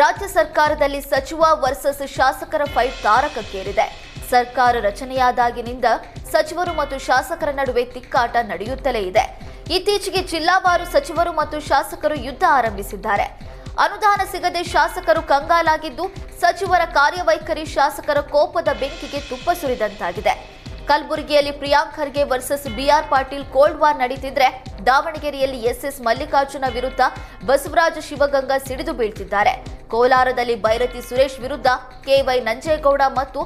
ರಾಜ್ಯ ಸರ್ಕಾರದಲ್ಲಿ ಸಚಿವ ವರ್ಸಸ್ ಶಾಸಕರ ಫೈಟ್ ತಾರಕಕ್ಕೇರಿದೆ. ಸರ್ಕಾರ ರಚನೆಯಾದಾಗಿನಿಂದ ಸಚಿವರು ಮತ್ತು ಶಾಸಕರ ನಡುವೆ ತಿಕ್ಕಾಟ ನಡೆಯುತ್ತಲೇ ಇದೆ. ಇತ್ತೀಚೆಗೆ ಜಿಲ್ಲಾವಾರು ಸಚಿವರು ಮತ್ತು ಶಾಸಕರು ಯುದ್ಧ ಆರಂಭಿಸಿದ್ದಾರೆ. ಅನುದಾನ ಸಿಗದೆ ಶಾಸಕರು ಕಂಗಾಲಾಗಿದ್ದು, ಸಚಿವರ ಕಾರ್ಯವೈಖರಿ ಶಾಸಕರ ಕೋಪದ ಬೆಂಕಿಗೆ ತುಪ್ಪ ಸುರಿದಂತಾಗಿದೆ. ಕಲಬುರಗಿಯಲ್ಲಿ Priyank Kharge versus B R Patil cold war ನಡೀತಿದ್ರೆ ದಾವಣಗೆರೆಯಲ್ಲಿ ಎಸ್ಎಸ್ ಮಲ್ಲಿಕಾರ್ಜುನ ವಿರುದ್ಧ ಬಸವರಾಜ ಶಿವಗಂಗಾ ಸಿಡಿದು ಬೀಳ್ತಿದ್ದಾರೆ. ಕೋಲಾರದಲ್ಲಿ ಬೈರತಿ ಸುರೇಶ್ ವಿರುದ್ಧ ಕೆವೈ ನಂಜೇಗೌಡ ಮತ್ತು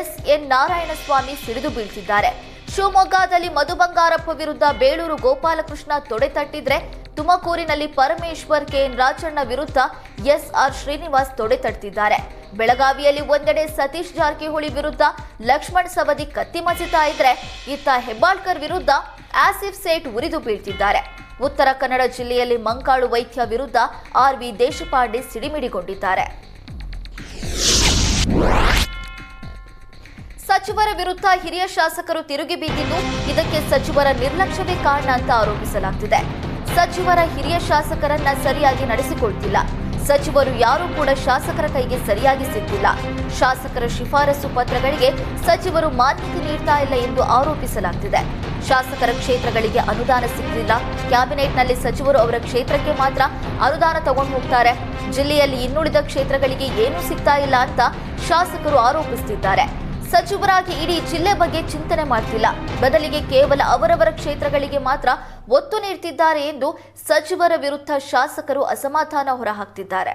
ಎಸ್ಎನ್ ನಾರಾಯಣಸ್ವಾಮಿ ಸಿಡಿದು ಬೀಳ್ತಿದ್ದಾರೆ. ಶಿವಮೊಗ್ಗದಲ್ಲಿ ಮಧು ಬಂಗಾರಪ್ಪ ವಿರುದ್ಧ ಬೇಳೂರು ಗೋಪಾಲಕೃಷ್ಣ ತೊಡೆ ತಟ್ಟಿದ್ರೆ ತುಮಕೂರಿನಲ್ಲಿ ಪರಮೇಶ್ವರ್ ಕೆಎನ್ ರಾಜಣ್ಣ ವಿರುದ್ಧ ಎಸ್ಆರ್ ಶ್ರೀನಿವಾಸ್ ತೊಡೆ ತಟ್ಟಿದ್ದಾರೆ. ಬೆಳಗಾವಿಯಲ್ಲಿ ಒಂದೆಡೆ ಸತೀಶ್ ಜಾರಕಿಹೊಳಿ ವಿರುದ್ಧ ಲಕ್ಷ್ಮಣ್ ಸವದಿ ಕತ್ತಿ ಮಸಿತಾ ಇದ್ರೆ ಇತ್ತ ಹೆಬ್ಬಾಳ್ಕರ್ ವಿರುದ್ಧ ಆಸಿಫ್ ಸೇಠ್ ಉರಿದು ಬೀಳ್ತಿದ್ದಾರೆ. ಉತ್ತರ ಕನ್ನಡ ಜಿಲ್ಲೆಯಲ್ಲಿ ಮಂಕಾಳು ವೈದ್ಯ ವಿರುದ್ಧ ಆರ್ವಿ ದೇಶಪಾಂಡೆ ಸಿಡಿಮಿಡಿಗೊಂಡಿದ್ದಾರೆ. ಸಚಿವರ ವಿರುದ್ಧ ಹಿರಿಯ ಶಾಸಕರು ತಿರುಗಿ ಬಿದ್ದಿದ್ದು ಇದಕ್ಕೆ ಸಚಿವರ ನಿರ್ಲಕ್ಷ್ಯವೇ ಕಾರಣ ಅಂತ ಆರೋಪಿಸಲಾಗ್ತಿದೆ. ಸಚಿವರ ಹಿರಿಯ ಶಾಸಕರನ್ನ ಸರಿಯಾಗಿ ನಡೆಸಿಕೊಳ್ತಿಲ್ಲ. ಸಚಿವರು ಯಾರೂ ಕೂಡ ಶಾಸಕರ ಕೈಗೆ ಸರಿಯಾಗಿ ಸಿಕ್ಕಿಲ್ಲ. ಶಾಸಕರ ಶಿಫಾರಸು ಪತ್ರಗಳಿಗೆ ಸಚಿವರು ಮಾನ್ಯತೆ ನೀಡ್ತಾ ಇಲ್ಲ ಎಂದು ಆರೋಪಿಸಲಾಗ್ತಿದೆ. ಶಾಸಕರ ಕ್ಷೇತ್ರಗಳಿಗೆ ಅನುದಾನ ಸಿಗಲಿಲ್ಲ. ಕ್ಯಾಬಿನೆಟ್ನಲ್ಲಿ ಸಚಿವರು ಅವರ ಕ್ಷೇತ್ರಕ್ಕೆ ಮಾತ್ರ ಅನುದಾನ ತಗೊಂಡು ಹೋಗ್ತಾರೆ. ಜಿಲ್ಲೆಯಲ್ಲಿ ಇನ್ನುಳಿದ ಕ್ಷೇತ್ರಗಳಿಗೆ ಏನೂ ಸಿಗ್ತಾ ಇಲ್ಲ ಅಂತ ಶಾಸಕರು ಆರೋಪಿಸುತ್ತಿದ್ದಾರೆ ಸಚಿವರಾಗಿ ಇಡೀ ಜಿಲ್ಲೆ ಬಗ್ಗೆ ಚಿಂತನೆ ಮಾಡ್ತಿಲ್ಲ. ಬದಲಿಗೆ ಕೇವಲ ಅವರವರ ಕ್ಷೇತ್ರಗಳಿಗೆ ಮಾತ್ರ ಒತ್ತು ನೀಡ್ತಿದ್ದಾರೆ ಎಂದು ಸಚಿವರ ವಿರುದ್ಧ ಶಾಸಕರು ಅಸಮಾಧಾನ ಹೊರಹಾಕ್ತಿದ್ದಾರೆ.